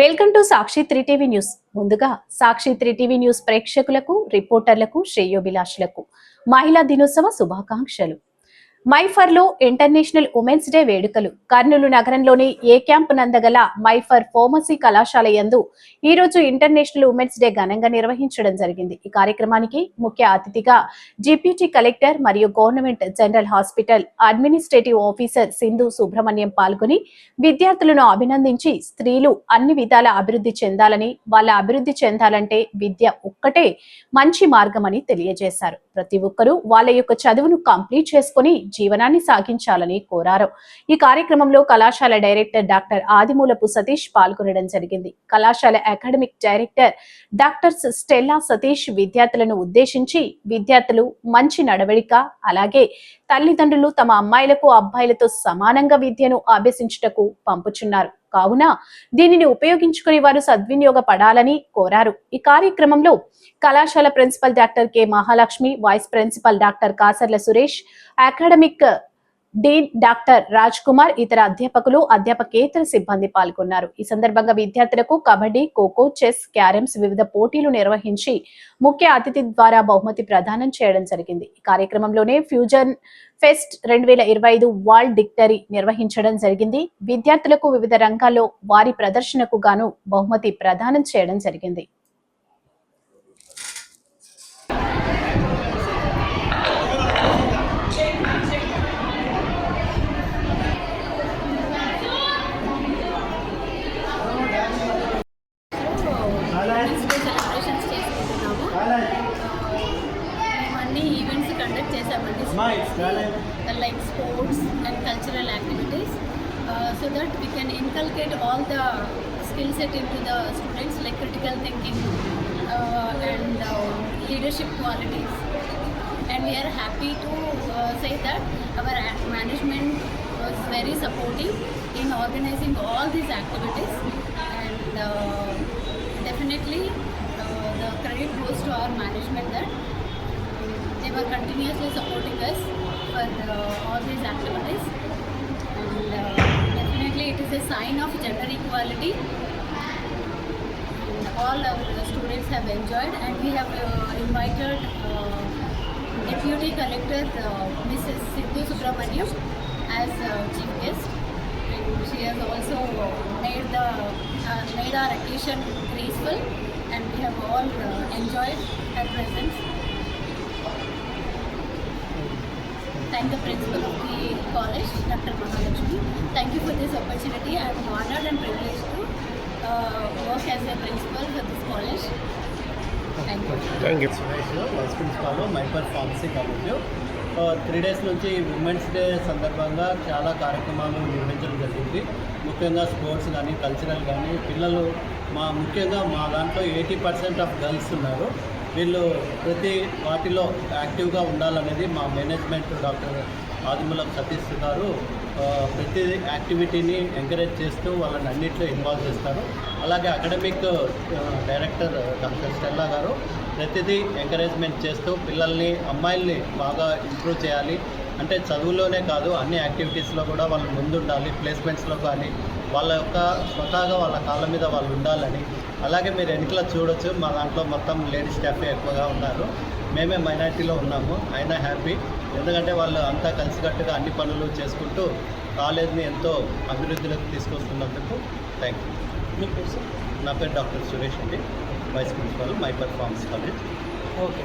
Welcome to Sakshi three TV news. ముందుగా Sakshi three TV news ప్రేక్షకులకు రిపోర్టర్లకు శ్రేయోభిలాషులకు మహిళా దినోత్సవ శుభాకాంక్షలు. మైఫర్లో ఇంటర్నేషనల్ ఉమెన్స్ డే వేడుకలు. కర్నూలు నగరంలోని ఏ క్యాంప్ నందగల మైఫర్ ఫార్మసీ కళాశాల యందు ఈ రోజు ఇంటర్నేషనల్ ఉమెన్స్ డే ఘనంగా నిర్వహించడం జరిగింది. ఈ కార్యక్రమానికి ముఖ్య అతిథిగా డిప్యూటీ కలెక్టర్ మరియు government general hospital administrative officer Sindhu Subrahmanyam పాల్గొని విద్యార్థులను అభినందించి స్త్రీలు అన్ని విధాల అభివృద్ధి చెందాలని వాళ్ళ అభివృద్ధి చెందాలంటే విద్య ఒక్కటే మంచి మార్గమని తెలియజేశారు. ప్రతి ఒక్కరూ వాళ్ళ యొక్క చదువును కంప్లీట్ చేసుకుని జీవనాన్ని సాగించాలని కోరారు. ఈ కార్యక్రమంలో కళాశాల డైరెక్టర్ డాక్టర్ ఆదిమూలపు సతీష్ పాల్గొనడం జరిగింది. కళాశాల academic director doctor Stella Satish విద్యార్థులను ఉద్దేశించి విద్యార్థులు మంచి నడవడిక అలాగే తల్లిదండ్రులు తమ అమ్మాయిలకు అబ్బాయిలతో సమానంగా విద్యను అభ్యసించుటకు పంపుచున్నారు. కావున దీనిని ఉపయోగించుకుని వారు సద్వినియోగపడాలని కోరారు. ఈ కార్యక్రమంలో కళాశాల principal doctor K Mahalakshmi vice principal doctor Kasarla Suresh academic dean doctor Raj Kumar ఇతర అధ్యాపకులు అధ్యాపకేతర సిబ్బంది పాల్గొన్నారు. ఈ సందర్భంగా విద్యార్థులకు కబడ్డీ ఖోఖో చెస్ క్యారమ్స్ వివిధ పోటీలు నిర్వహించి ముఖ్య అతిథి ద్వారా బహుమతి ప్రదానం చేయడం జరిగింది. ఈ కార్యక్రమంలోనే ఫ్యూజన్ ఫెస్ట్ రెండు వేల ఇరవై ఐదు వరల్డ్ డిక్టరీ నిర్వహించడం జరిగింది. విద్యార్థులకు వివిధ రంగాల్లో వారి ప్రదర్శనకు గాను బహుమతి ప్రదానం చేయడం జరిగింది. ఉమెన్స్ డే సెలబ్రేషన్స్ చేసుకుంటున్నాము మేము అన్ని ఈవెంట్స్ కండక్ట్ చేసామండి like sports and cultural activities so that we can inculcate all the skill set into the students like critical thinking and leadership qualities and we are happy to uh, say that our a- management was very supportive in organizing all these activities and uh, definitely uh, the credit goes to our management that they were continuously supporting us for uh, all these activities. And uh, definitely it is a sign of gender equality. And all our students have enjoyed and we have uh, invited uh, Deputy Collector uh, Mrs. Sindhu Subramaniam as uh, chief guest she has also made the uh, made our occasion graceful, and we have all uh, enjoyed her presence. Thank the principal of the college, Dr. Mahalakshmi. Thank you for this opportunity. I am honored and privileged to uh, work as a principal for this college. Thank you. Thank you. Vice Principal of Myper Pharmacy College. Three days నుంచి women's day సందర్భంగా చాలా కార్యక్రమాలు నిర్వహించడం జరిగింది. ముఖ్యంగా sports కానీ cultural కానీ పిల్లలు మా ముఖ్యంగా మా దాంట్లో ఎయిటీ పర్సెంట్ ఆఫ్ గర్ల్స్ ఉన్నారు. వీళ్ళు ప్రతి వాటిలో యాక్టివ్గా ఉండాలనేది మా మేనేజ్మెంట్ డాక్టర్ ఆదిమూలం సతీష్ గారు ప్రతి యాక్టివిటీని ఎంకరేజ్ చేస్తూ వాళ్ళని అన్నింటిలో ఇన్వాల్వ్ చేస్తారు అలాగే అకాడమిక్ డైరెక్టర్ డాక్టర్ స్టెల్లా గారు ప్రతిదీ ఎంకరేజ్మెంట్ చేస్తూ పిల్లల్ని అమ్మాయిల్ని బాగా ఇంప్రూవ్ చేయాలి. అంటే చదువులోనే కాదు అన్ని యాక్టివిటీస్లో కూడా వాళ్ళు ముందుండాలి ప్లేస్మెంట్స్లో కానీ వాళ్ళ యొక్క స్వతహాగా వాళ్ళ కాళ్ళ మీద వాళ్ళు ఉండాలని అలాగే మీరు ఎన్నికల చూడొచ్చు. మా దాంట్లో మొత్తం లేడీస్ స్టాఫే ఎక్కువగా ఉన్నారు మేమే మైనార్టీలో ఉన్నాము. అయినా హ్యాపీ. ఎందుకంటే వాళ్ళు అంతా కలిసికట్టుగా అన్ని పనులు చేసుకుంటూ కాలేజ్ని ఎంతో అభివృద్ధిలోకి తీసుకొస్తున్నందుకు థ్యాంక్ యూ నా పేరు డాక్టర్ సురేష్ అండి. Vice principal my performance college. Okay.